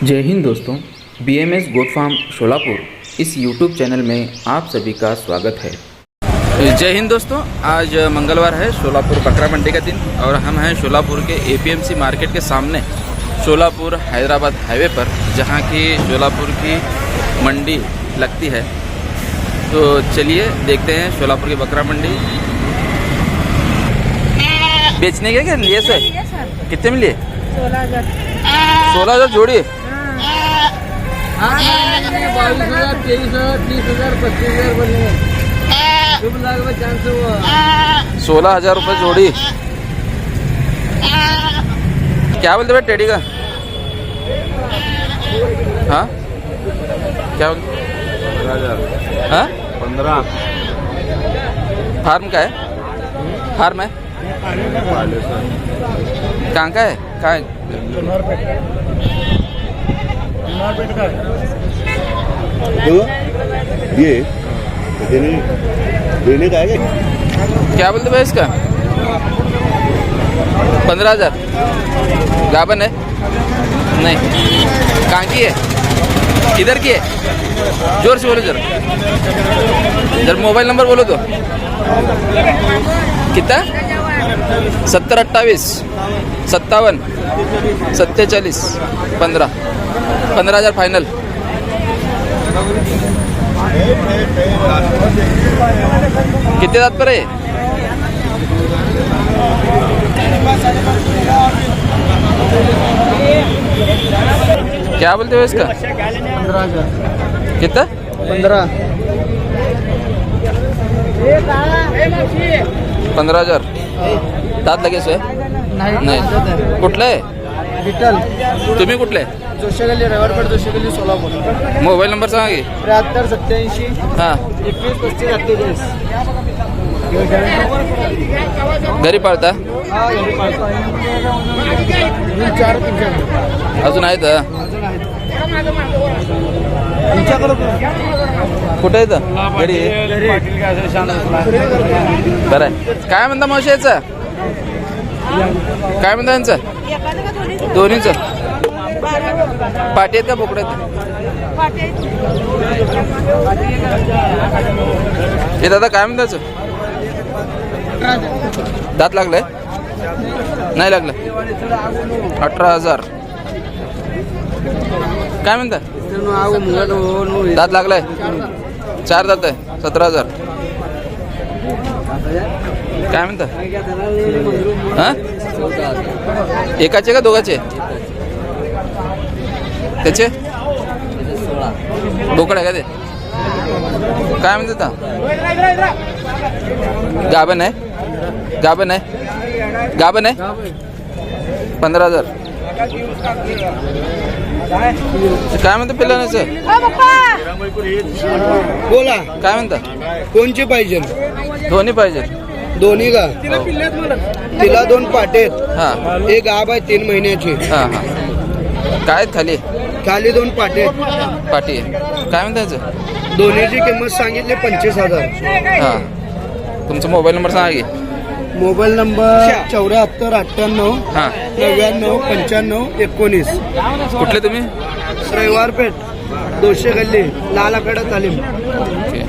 जय हिंद दोस्तों B M S goat farm Sholapur इस YouTube channel में आप सभी का स्वागत है जय हिंद दोस्तों आज मंगलवार है शोलापुर बकरा मंडी का दिन और हम हैं शोलापुर के एपीएमसी मार्केट के सामने शोलापुर हैदराबाद हाईवे पर जहाँ की शोलापुर की मंडी लगती है तो चलिए देखते हैं शोलापुर की बकरा मंडी बेचने के लिए सर सर कितने में लिए सोलह हज़ार सोलह हज़ार जोड़ी बाईस हज़ार तेईस हज़ार तीस हज़ार पच्चीस हज़ार बने शुभ लाख में चांस हुआ सोलह हज़ार रुपये जोड़ी। क्या बोलते भाई, टेडी का? हाँ? क्या बोलते हाँ? पंद्रह फार्म का है? फार्म है? कहाँ का है? कहाँ तो ये देने देने का है क्या? क्या बोलते भाई इसका? पंद्रह हजार. गाबन है? नहीं. कहाँ की है? किधर की है? जोर से बोलो जरा. जरा मोबाइल नंबर बोलो तो. कितना? सत्तर अट्ठावीस. सत्तावन. सत्तेचाळीस पंधरा पंधरा हजार फायनल किती पर आहे क्या बोलते हो इसका? पंद्रह हजार कितना पंद्रह पंधरा हजार. दात लगेच आहे नाही कुठलं आहे? विठ्ठल तुम्ही कुठले? जोशी गल्ली रविवारपेठ जोशी गल्ली सोलापूर. मोबाईल नंबर सांगा की. त्र्याहत्तर सत्याऐंशी हां. एकवीस पस्तीस अठ्ठेचाळीस. घरी पाळता? हा चार अजून आहेत हा? कुठे आहेत? घरी. बरं आहे. काय म्हणता मावशी याचं? काय म्हणता यांचं? दोन्हीचं. पाठी पाटी आहेत का बोकडे हे दादा काय म्हणताच दात लागलाय? नाही लागलं. अठरा हजार. काय म्हणता दात लागलाय? चार दात आहे. सतरा हजार. काय म्हणता हा? एकाचे का दोघाचे? त्याचे? बोकड आहे का ते? काय म्हणतात गाभण आहे? गाभण आहे? गाभण आहे? पंधरा हजार. काय म्हणतं पिल्लाचं? बोला. काय म्हणता? कोणची पाहिजे? दोन्ही पाहिजे. दोन्ही का? तिला दोन पाटे हां. आहेत एक गाब आहे तीन महिन्याची. हां हां. काय खाली खाली दोन पाटे. आहेत पाटी. आहे काय म्हणता याचं? दोन्हीची किंमत सांगितली पंचवीस हजार. हां. तुमचा मोबाईल नंबर सांगा की. मोबाईल नंबर चौऱ्याहत्तर अठ्ठ्याण्णव हां. नव्याण्णव पंच्याण्णव एकोणीस. कुठले तुम्ही? रविवार पेठ दोनशे गल्ली लालाकडा तालीम. ओके.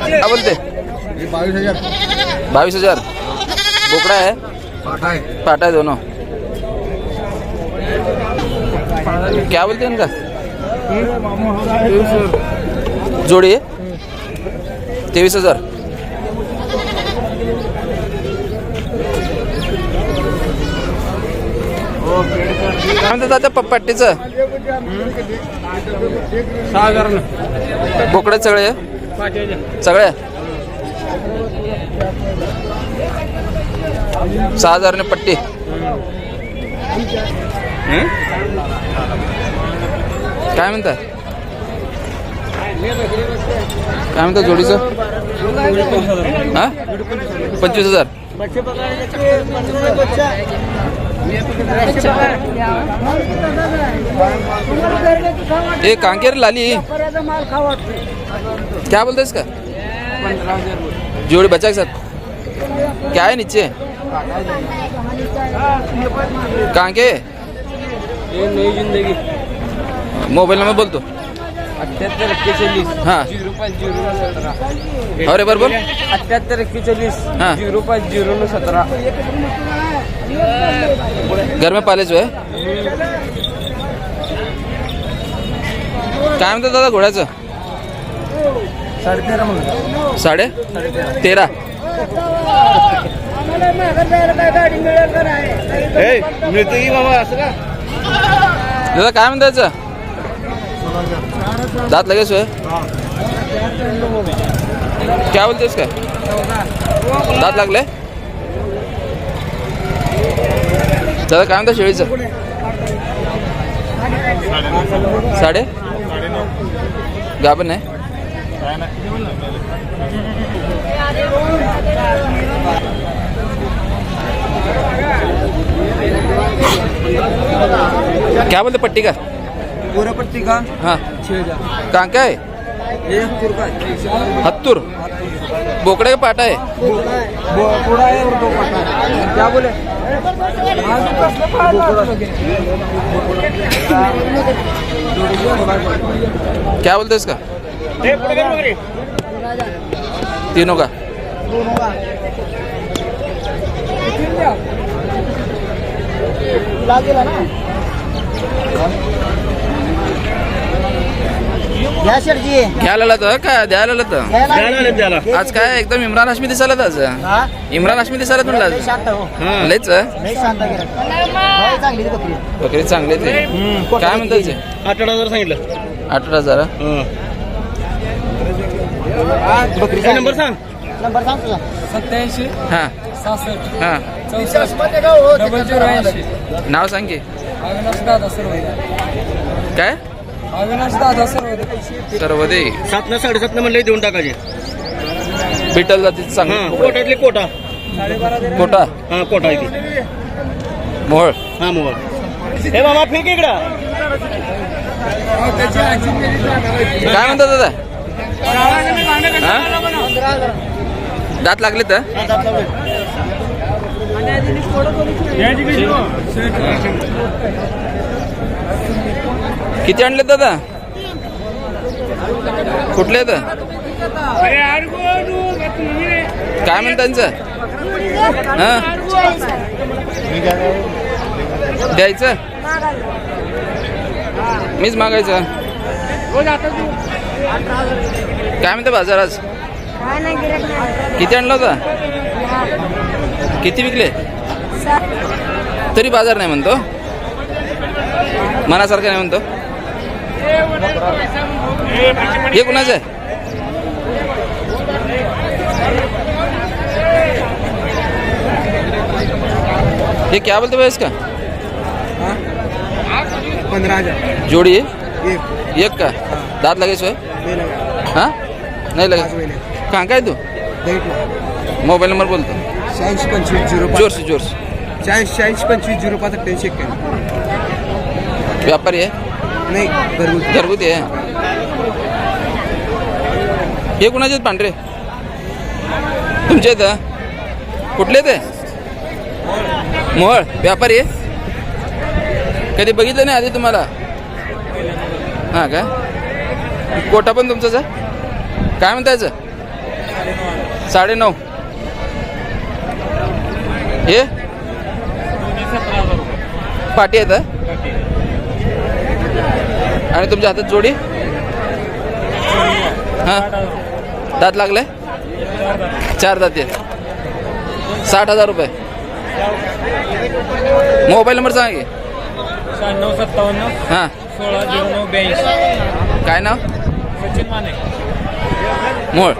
काय बोलते. बावीस हजार. बावीस हजार. बोकडा आहे? पाटा है दोनों. क्या बोलते हैं इनका? जोड़ी तेवीस हजार। म्हणतात पट्टीचं सहा हजार बोकडे सगळे सगळे सहा हजार पट्टी? काय म्हणता काय म्हणता हा? पंचवीस हज़ार। ए कांकेर लाली? क्या बोलते इसका? जोड़ी बच्चा के साथ। क्या है नीचे? कहाँ के ये नई जिंदगी. मोबाईल नंबर बोलतो. अठ्याहत्तर एक्केचाळीस. हा. झिरो पाच झिरो नऊ सतरा. अरे बरं बोल अठ्याहत्तर एक्केचाळीस. हा. झिरो पाच झिरो नऊ सतरा. घर में पालेच आहे काय म्हणतात दादा घोड्याचं? साडेतेरा म्हणून. साडे? तेरा. ए, मिळते की बाबा असं का? दादा काय म्हणतायचं दात लगेच होय? काय बोलतेस काय? दात लागले? दादा काय म्हणता शेळीचं? साडे? गाबन आहे. क्या बोलते पट्टी का? पूरा पट्टी का? हाँ। छः हज़ार। कहाँ का है? हत्तूर बोकड़े का पाटा है? पूरा है। और दो पट्टा है। क्या बोले? क्या बोलते इसका? तीनों का। घ्या घ्यायला तर का द्यायला तर. त्याला. आज काय एकदम इम्रान हाशमी दिसायला आज. हा? इम्रान हाशमी दिसायला लय शांत हो. लयच लय शांत चांगली ती बकरी. बकरी चांगले ते. काय म्हणतात ते अठरा हजार सांगितलं. अठरा हजार बकरी काय नंबर सांग? नंबर सांग तुझा. सत्याऐंशी हा. सहासष्ट. हा. चौसष्ट डबल झिरो ऐंशी नाव सांग की. अविनाश दादा सर्व काय? अविनाश दादा सर्व सर्व दे सात ना साडेसात म्हणले देऊन टाकायचे. बिटल जातीचं हा चांगलं कोटातले कोटा. कोटा? हा कोटा आहे ती मोहोळ. हा मोबाईल हे मामा फेक इकडं. काय म्हणतात दादा? हा? दात लागले तर किती आणले दादा? कुठले तर काय म्हणतात त्यांचं? हा? द्यायचं? मीच मागायचं. काय म्हणते बाजार आज किती आणलं होता? किती विकले? तरी बाजार नाही म्हणतो. मनासारखं नाही म्हणतो. हे कुणाचं आहे? हे क्या बोलते भाई इसका? पंधरा हजार. जोड़ी है एक. का? दांत लगे सो हाँ? नहीं लगे कहाँ का है तू? मोबाईल नंबर बोलतो. शहाऐंशी पंचवीस झिरो जोर से जोर से शहाऐंशी शहाऐंशी पंचवीस झिरो पाच अठ्ठ्याऐंशी एक्क्याण्णव व्यापारी आहे? नाही घरगुती. घरगुती आहे. हे कुणाचे आहेत पांढरे? तुमचे आहेत कुठले ते? मोहळ. व्यापारी आहे? कधी बघितलं नाही आधी तुम्हाला? हां काय कोटा पण तुमचाच आहे काय म्हणता याचं साडे नऊ हे? पाटी आहेत? आणि तुमच्या हातात जोडी? हां? दात लागले? चार दात आहेत. साठ हजार रुपये. मोबाईल नंबर सांगा की. शहाण्णव सत्तावन्न हां. सोळा झिरो नऊ ब्याऐंशी. काय नाव? सचिन माने. मोळ.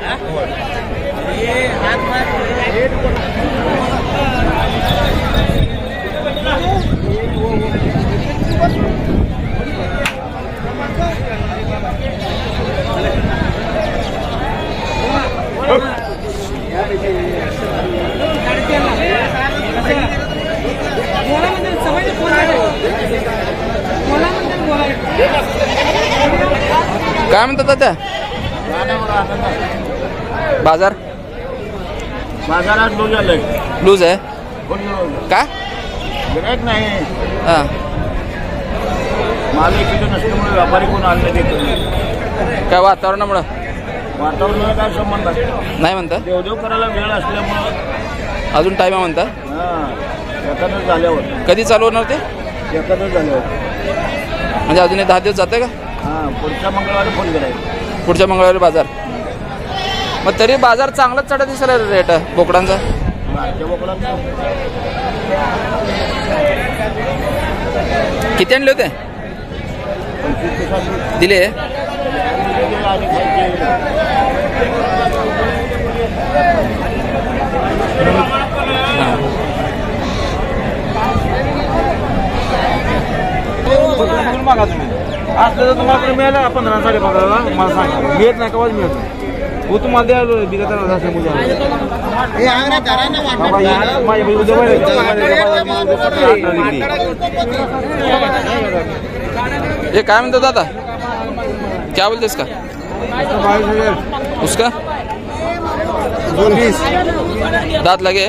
काय म्हणतात आता बाजार? बाजारात लोक आले लूज आहे? का? गिरायक नाही. हां. माल नसल्यामुळे व्यापारी कोण आणले देतो. काय वातावरणामुळं? वातावरणाला काय संबंध नाही म्हणता? देवदेव करायला वेळ असल्यामुळं अजून टाईम आहे म्हणता? हां एखादं झाल्यावर. कधी चालू होणार ते? एखादं झाल्यावर. म्हणजे अजून दहा दिवस जाते का? हां पुढच्या मंगळवारी फोन करायचा पुढच्या मंगळवारी बाजार. मग तरी बाजार चांगलाच चढा दिसायला रेट बोकडांचा. बोकडांचं. किती आणले होते? पंचवीस दिले. आणि मागा तुम्ही असलं तर तुम्हाला मिळालं पंधरा साडे पंधराला मला सांगा मिळत नाही कवाच मिळत नाही हो तुम्हाला द्यायला बिगा हे माझ्या उद्या. माझ्या. ये काय म्हणतो दादा क्या बोलते इसका बावीस हजार उसका दोन वीस दांत लगे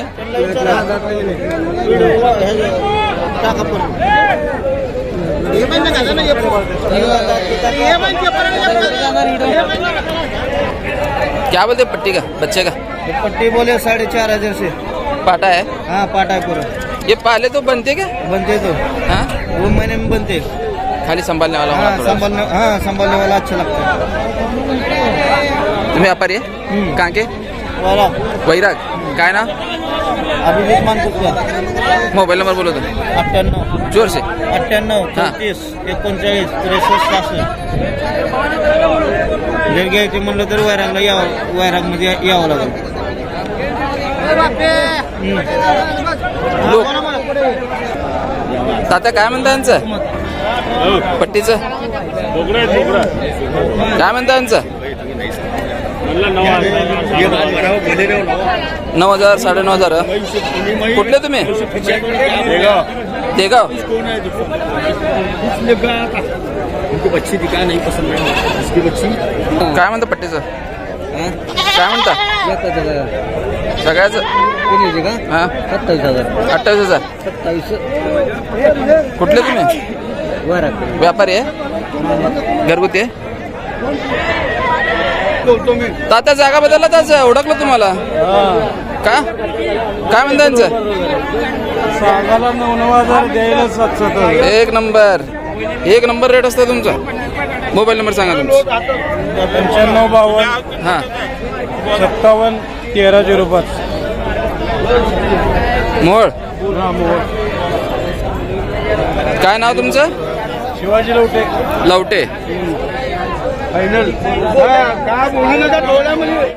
हे हे. हे हे. क्या बोलते पट्टी का बच्चे का? पट्टी बोले साढ़े चार हज़ार से। पाटा है? हाँ पाटा है पूरा। ये पहले तो बनते क्या? बनते तो। हाँ? वो महीने में बनते। खाली संभालने वाला हाँ संभालने हाँ संभालने वाला अच्छा लगता है। तुम्ही व्यापारी आहे हम्म. कहाँ के? वाला वैराग। काय ना? अभिजित मानकुटकर मोबाईल नंबर बोलवतो. अठ्ठ्याण्णव. जोर से अठ्ठ्याण्णव. चौतीस एकोणचाळीस त्रेसष्ट सहासष्ट. जर घ्यायचे म्हणलं तर वैरागला यावं वैरागमध्ये यावं लागेल. तात्या काय म्हणता यांचं? पट्टीचं? काय म्हणता यांचं? नऊ हजार साडेनऊ हजार. कुठले तुम्ही? देगाव. उनकी बच्ची दिखा नहीं पसंद है उसकी बच्ची? काय म्हणता पट्टीचं? काय म्हणता? सगळ्याचं? हा. सत्तावीस हजार. अठ्ठावीस हजार. सत्तावीस. कुठले तुम्ही? व्यापारी आहे? घरगुती आहे? तात्या जागा बदलला त्याच ओळखलं तुम्हाला? का? काय म्हणता यांचं? एक नंबर. एक नंबर रेट असतो तुमचा. मोबाईल नंबर सांगा तुमचा. पंच्याण्णव बावन्न हां. सत्तावन्न तेरा झिरो पाच. मोळ. काय नाव तुमचं? शिवाजी लवटे. लवटे. फायनल काय बोलू नका डोळ्यामध्ये